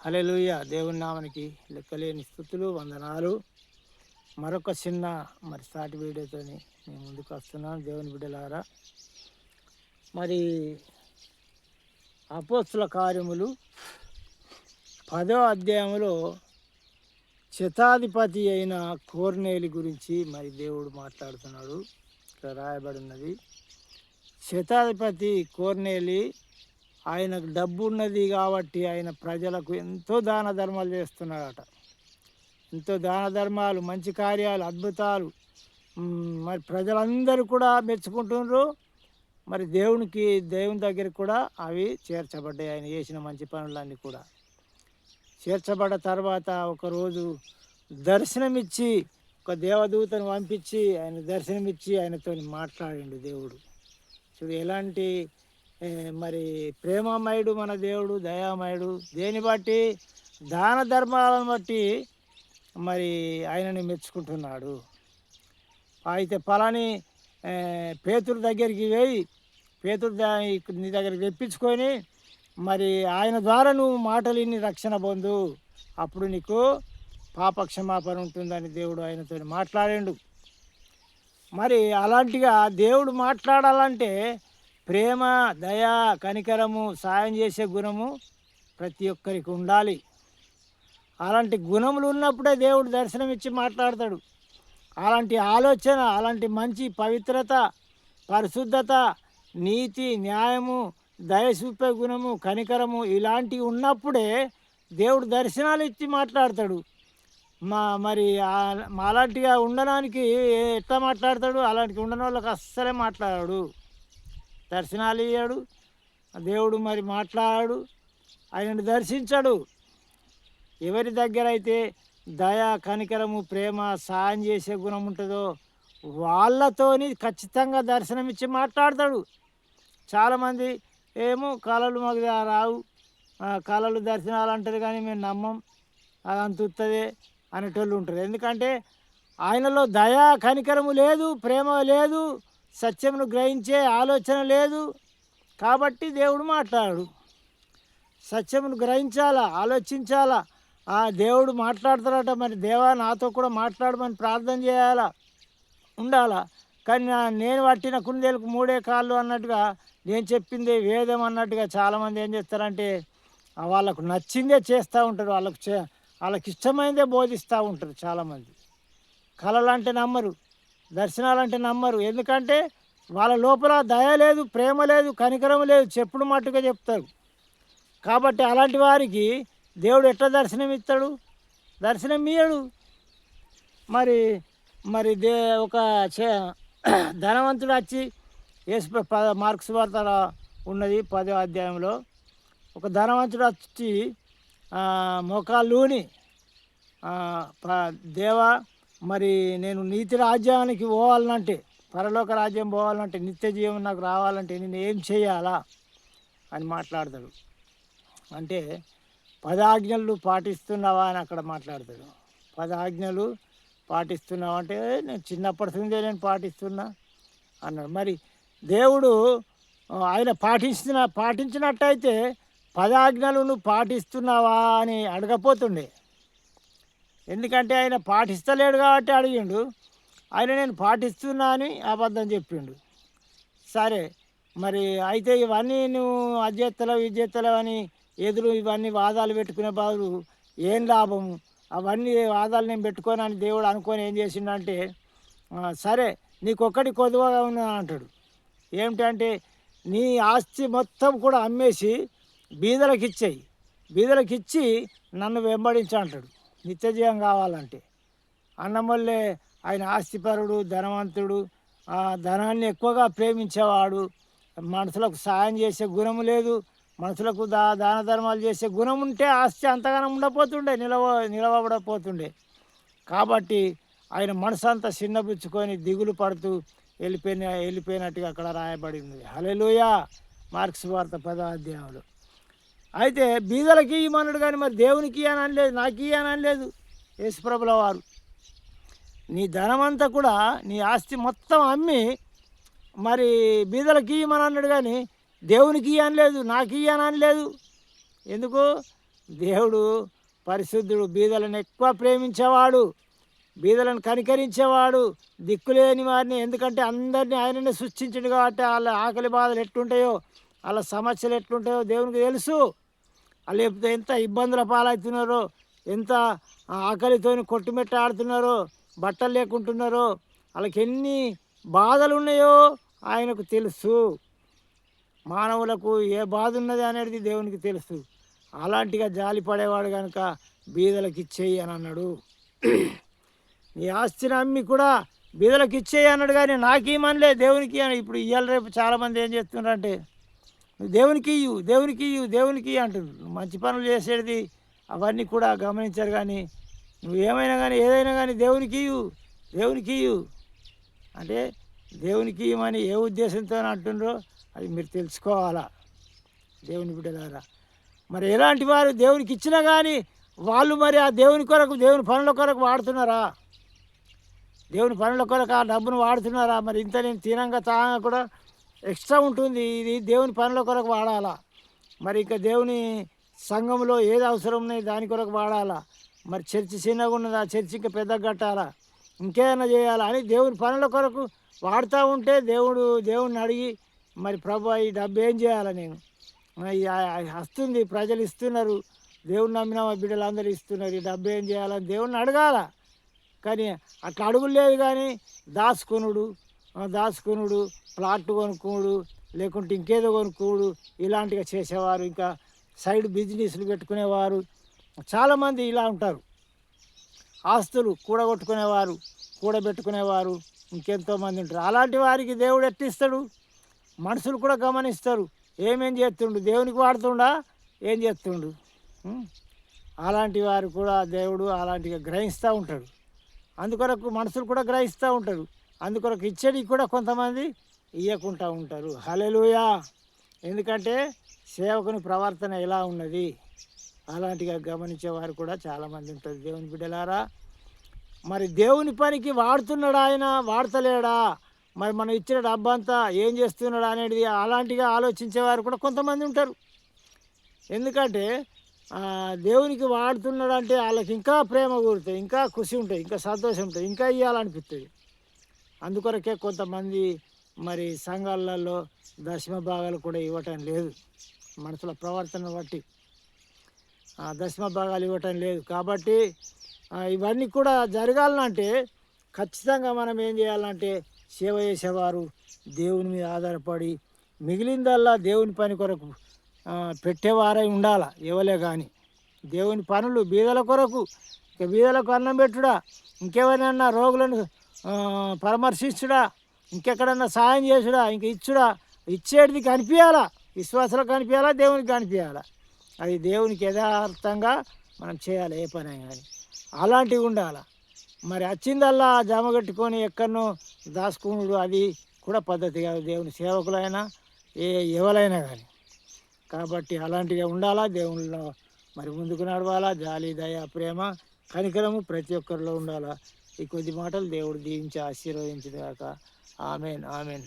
హల్లెలూయ. దేవుని నామనికి లెక్కలేని స్థుతులు వందనాలు. మరొక చిన్న మరి సాటి వీడియోతో నేను ముందుకు వస్తున్నాను దేవుని బిడ్డలారా మరి అపోస్తుల కార్యములు పదో అధ్యాయంలో శతాధిపతి అయిన కోర్నేలి గురించి మరి దేవుడు మాట్లాడుతున్నాడు. ఇక్కడ రాయబడి ఉన్నది శతాధిపతి కోర్నేలి ఆయనకు డబ్బు ఉన్నది కాబట్టి ఆయన ప్రజలకు ఎంతో దాన ధర్మాలు చేస్తున్నాడట ఎంతో దాన ధర్మాలు మంచి కార్యాలు అద్భుతాలు మరి ప్రజలందరూ కూడా మెచ్చుకుంటున్నారు. మరి దేవునికి దేవుని దగ్గర కూడా అవి చేర్చబడ్డాయి. ఆయన చేసిన మంచి పనులన్నీ కూడా. చేర్చబడ్డ తర్వాత ఒకరోజు దర్శనమిచ్చి ఒక దేవదూతను పంపించి ఆయన దర్శనమిచ్చి ఆయనతో మాట్లాడిండు దేవుడు. చూడు ఎలాంటి మరి ప్రేమమయుడు మన దేవుడు దయామయుడు. దేని బట్టి? దాన ధర్మాలను బట్టి మరి ఆయనని మెచ్చుకుంటున్నాడు. అయితే పలాని పేతుడి పేతురు దగ్గరికి పోయి పేతుడు నీ దగ్గరికి తెప్పించుకొని మరి ఆయన ద్వారా నువ్వు మాటలు ఇన్ని రక్షణ పొందు. అప్పుడు నీకు పాప క్షమాపణ ఉంటుందని దేవుడు ఆయనతో మాట్లాడాడు. మరి అలాంటిగా దేవుడు మాట్లాడాలంటే ప్రేమ దయ కనికరము సాయం చేసే గుణము ప్రతి ఒక్కరికి ఉండాలి. అలాంటి గుణములు ఉన్నప్పుడే దేవుడు దర్శనమిచ్చి మాట్లాడతాడు. అలాంటి ఆలోచన అలాంటి మంచి పవిత్రత పరిశుద్ధత నీతి న్యాయము దయ చూపే గుణము కనికరము ఇలాంటివి ఉన్నప్పుడే దేవుడు దర్శనాలు ఇచ్చి మాట్లాడతాడు. మా మరి ఆ- అలాంటిగా ఉండడానికి ఎట్లా మాట్లాడతాడు? అలాంటి ఉండని వాళ్ళకి అస్సలే మాట్లాడాడు. దర్శనాలు ఇయ్యాడు. దేవుడు మరి మాట్లాడాడు. ఆయనను దర్శించాడు. ఎవరి దగ్గర అయితే దయ కనికరము ప్రేమ సాయం చేసే గుణం ఉంటుందో వాళ్ళతోని ఖచ్చితంగా దర్శనమిచ్చి మాట్లాడతాడు. చాలామంది ఏమో కళలు మాకు రావు. కళలు దర్శనాలు అంటారు కానీ మేము నమ్మం. అది అంత ఉత్తదే అనేటోళ్ళు ఉంటారు. ఎందుకంటే ఆయనలో దయా కనికరము లేదు ప్రేమ లేదు. సత్యమును గ్రహించే ఆలోచన లేదు కాబట్టి దేవుడు మాట్లాడు. సత్యమును గ్రహించాలా ఆలోచించాలా? ఆ దేవుడు మాట్లాడతాడట మరి దేవా నాతో కూడా మాట్లాడమని ప్రార్థన చేయాలా? ఉండాలా? కానీ నేను పట్టిన కుందేలకు మూడే కాళ్ళు అన్నట్టుగా నేను చెప్పింది వేదం అన్నట్టుగా చాలామంది ఏం చేస్తారంటే వాళ్ళకు నచ్చిందే చేస్తూ ఉంటారు వాళ్ళకు చే వాళ్ళకి ఇష్టమైందే బోధిస్తూ ఉంటారు చాలామంది. కళలు అంటే నమ్మరు. దర్శనాలంటే నమ్మరు. ఎందుకంటే వాళ్ళ లోపల దయ లేదు ప్రేమ లేదు కనికరం లేదు చెప్పుడు మట్టుగా చెప్తారు. కాబట్టి అలాంటి వారికి దేవుడు ఎట్లా దర్శనం ఇస్తాడు? దర్శనం ఇయ్యడు. మరి మరి దే ఒక చే ధనవంతుడు వచ్చి యేసు పద మార్క్స్ వార్త ఉన్నది పదో అధ్యాయంలో. ఒక ధనవంతుడు వచ్చి ఆ, మోకాళ్ళూని దేవా మరి నేను నీతి రాజ్యానికి పోవాలంటే పరలోక రాజ్యం పోవాలంటే నిత్య జీవం నాకు రావాలంటే నేను ఏం చేయాలా అని మాట్లాడతాడు. అంటే పదాజ్ఞలు పాటిస్తున్నావా అని అక్కడ మాట్లాడతాడు. పదాజ్ఞలు పాటిస్తున్నావా అంటే నేను చిన్నప్పటి నుంచే నేను పాటిస్తున్నా అన్నాడు. మరి దేవుడు ఆయన పాటించిన పాటించినట్టయితే పదాజ్ఞలు నువ్వు పాటిస్తున్నావా అని అడగపోతుండే. ఎందుకంటే ఆయన పాటిస్తలేడు కాబట్టి అడిగిండు. ఆయన నేను పాటిస్తున్నా అని అబద్ధం చెప్పిండు. సరే మరి అయితే ఇవన్నీ నువ్వు అధ్యత్తలేవు ఇజ్జెత్తలేవు అని ఎదురు ఇవన్నీ వాదాలు పెట్టుకునే బదులు ఏం లాభము? అవన్నీ వాదాలు నేను పెట్టుకొని అని దేవుడు అనుకొని ఏం చేసిండంటే "ఆ, సరే నీకొక్కటి కొద్దుగా ఉన్నా అంటాడు. ఏమిటంటే నీ ఆస్తి మొత్తం కూడా అమ్మేసి బీదలకు ఇచ్చేయి బీదలకు ఇచ్చి నన్ను వెంబడించు అంటాడు. నిత్యజీవం కావాలంటే. అన్నమల్లే ఆయన ఆస్తిపరుడు ధనవంతుడు ధనాన్ని ఎక్కువగా ప్రేమించేవాడు. మనుషులకు సాయం చేసే గుణం లేదు. మనుషులకు దా దాన ధర్మాలు చేసే గుణం ఉంటే ఆస్తి అంతగానం ఉండపోతుండే నిలవ నిలవబడపోతుండే. కాబట్టి ఆయన మనసు అంతా చిన్నపుచ్చుకొని దిగులు పడుతూ వెళ్ళిపోయిన వెళ్ళిపోయినట్టుగా అక్కడ రాయబడింది. హలెలుయా మార్క్స్ వార్త పదాధ్యాయంలో అయితే బీదలకి ఇవ్వమన్నాడు కానీ మరి దేవునికి అని అనలేదు నాకు ఇయ్యని అనలేదు. యేసుప్రభుల వారు. నీ ధనమంతా కూడా నీ ఆస్తి మొత్తం అమ్మి మరి బీదలకి ఇయ్యమని అన్నాడు కానీ దేవునికి అనలేదు లేదు నాకు ఇయ్యని అనలేదు. ఎందుకు? దేవుడు పరిశుద్ధుడు బీదలను ఎక్కువ ప్రేమించేవాడు బీదలను కనికరించేవాడు దిక్కులేని వారిని. ఎందుకంటే అందరినీ ఆయననే సృష్టించడు కాబట్టి వాళ్ళ ఆకలి బాధలు ఎట్లుంటాయో వాళ్ళ సమస్యలు ఎట్లుంటాయో దేవునికి తెలుసు. వాళ్ళు ఎంత ఇబ్బందుల పాలవుతున్నారో ఎంత ఆకలితోని కొట్టుమెట్ట ఆడుతున్నారో బట్టలు లేకుంటున్నారో వాళ్ళకి ఎన్ని బాధలు ఉన్నాయో ఆయనకు తెలుసు. మానవులకు ఏ బాధ ఉన్నది అనేది దేవునికి తెలుసు. అలాంటిగా జాలి పడేవాడు కనుక బీదలకు ఇచ్చేయి అని అన్నాడు. నీ ఆస్తిని అమ్మి కూడా బీదలకు ఇచ్చేయి అన్నాడు కానీ నాకేమనలే దేవునికి అని ఇప్పుడు ఇవాళ రేపు చాలామంది ఏం చేస్తున్నారంటే నువ్వు దేవునికి ఇయ్యు దేవునికి ఇయ్యు దేవునికి అంటుంది మంచి పనులు చేసేది అవన్నీ కూడా గమనించారు కానీ నువ్వు ఏమైనా కానీ ఏదైనా కానీ దేవునికి ఇయ్యు దేవునికి ఇయ్యు అంటే దేవునికి ఇవ్వమని ఏ ఉద్దేశంతో అంటుండ్రో అది మీరు తెలుసుకోవాలా దేవుని బిడ్డలారా. మరి ఎలాంటి వారు దేవునికి ఇచ్చినా కానీ వాళ్ళు మరి ఆ దేవుని కొరకు దేవుని పనుల కొరకు వాడుతున్నారా? దేవుని పనుల కొరకు ఆ డబ్బును వాడుతున్నారా? మరి ఇంత నేను తినంగా తాగా కూడా ఎక్స్ట్రా ఉంటుంది. ఇది దేవుని పనుల కొరకు వాడాలా. మరి ఇంకా దేవుని సంఘంలో ఏది అవసరం ఉన్నాయి దాని కొరకు వాడాలా. మరి చర్చి చిన్నగా ఉన్నదా? చర్చి ఇంకా పెద్దగా కట్టాలా? ఇంకేమైనా చేయాలా అని దేవుని పనుల కొరకు వాడుతూ ఉంటే దేవుడు దేవుడిని అడిగి మరి ప్రభు ఈ డబ్బు ఏం చేయాలా నేను? వస్తుంది ప్రజలు ఇస్తున్నారు. దేవుని నమ్మిన మా బిడ్డలు అందరూ ఇస్తున్నారు. ఈ డబ్బు ఏం చేయాలని దేవుడిని అడగాల. కానీ అట్లా అడుగులేదు కానీ దాసుకునుడు దాచుకునుడు ప్లాట్ కొనుక్కోడు లేకుంటే ఇంకేదో కొనుక్కోడు ఇలాంటిగా చేసేవారు ఇంకా సైడ్ బిజినెస్లు పెట్టుకునేవారు. చాలామంది ఇలా ఉంటారు. ఆస్తులు కూడగొట్టుకునేవారు కూడబెట్టుకునేవారు ఇంకెంతో మంది ఉంటారు. అలాంటి వారికి దేవుడు ఎట్టిస్తాడు మనుషులు కూడా గమనిస్తారు. ఏమేం చేస్తుండు? దేవునికి వాడుతుండా? ఏం చేస్తుండు? అలాంటి వారు కూడా దేవుడు అలాంటిగా గ్రహిస్తూ ఉంటాడు. అందుకొరకు మనుషులు కూడా గ్రహిస్తూ ఉంటారు. అందుకొరకు ఇచ్చేది కూడా కొంతమంది ఇవ్వకుండా ఉంటారు. హలెలుయా ఎందుకంటే సేవకుని ప్రవర్తన ఎలా ఉన్నది అలాంటిగా గమనించేవారు కూడా చాలామంది ఉంటారు. దేవుని బిడ్డలారా మరి దేవుని పనికి వాడుతున్నాడా ఆయన? వాడతలేడా? మరి మనం ఇచ్చిన డబ్బంతా ఏం చేస్తున్నాడా అనేది అలాంటిగా ఆలోచించేవారు కూడా కొంతమంది ఉంటారు. ఎందుకంటే దేవునికి వాడుతున్నాడు అంటే వాళ్ళకి ఇంకా ప్రేమ కూరుతుంది ఇంకా ఖుషి ఉంటుంది ఇంకా సంతోషం ఉంటుంది ఇంకా ఇవ్వాలనిపిస్తుంది అందుకొరకే కొంతమంది మరి సంఘాలలో దశమ భాగాలు కూడా ఇవ్వటం లేదు. మనుషుల ప్రవర్తన బట్టి. దశమ భాగాలు ఇవ్వటం లేదు. కాబట్టి ఇవన్నీ కూడా జరగాలంటే ఖచ్చితంగా మనం ఏం చేయాలంటే సేవ చేసేవారు దేవుని మీద ఆధారపడి మిగిలిందల్లా దేవుని పని కొరకు పెట్టేవారై ఉండాల? ఎవలే కానీ దేవుని పనులు బీదల కొరకు ఇక బీదలకు అన్నం పెట్టుడా? ఇంకెవరినన్నా రోగులను పరామర్శించుడా ఇంకెక్కడన్నా సాయం చేసుడా ఇంక ఇచ్చుడా ఇచ్చేటిది కనిపించాలా విశ్వాసంలో కనిపించాలా దేవునికి కనిపించాలా అది దేవునికి యథార్థంగా మనం చేయాలి ఏ పని కానీ. అలాంటివి ఉండాలి? మరి వచ్చిందల్లా జమ కట్టుకొని ఎక్కడనో దాచుకునుడు అది కూడా పద్ధతి కాదు. దేవుని సేవకులైనా ఏ ఎవరైనా కానీ. కాబట్టి అలాంటిగా ఉండాలా? దేవునిలో మరి ముందుకు నడవాలా? జాలి దయ ప్రేమ కనికరము ప్రతి ఒక్కరిలో ఉండాలా? ఈ కొద్ది మాటలు దేవుడు దీవించి ఆశీర్వదించిన ఆమెన్ ఆమెన్.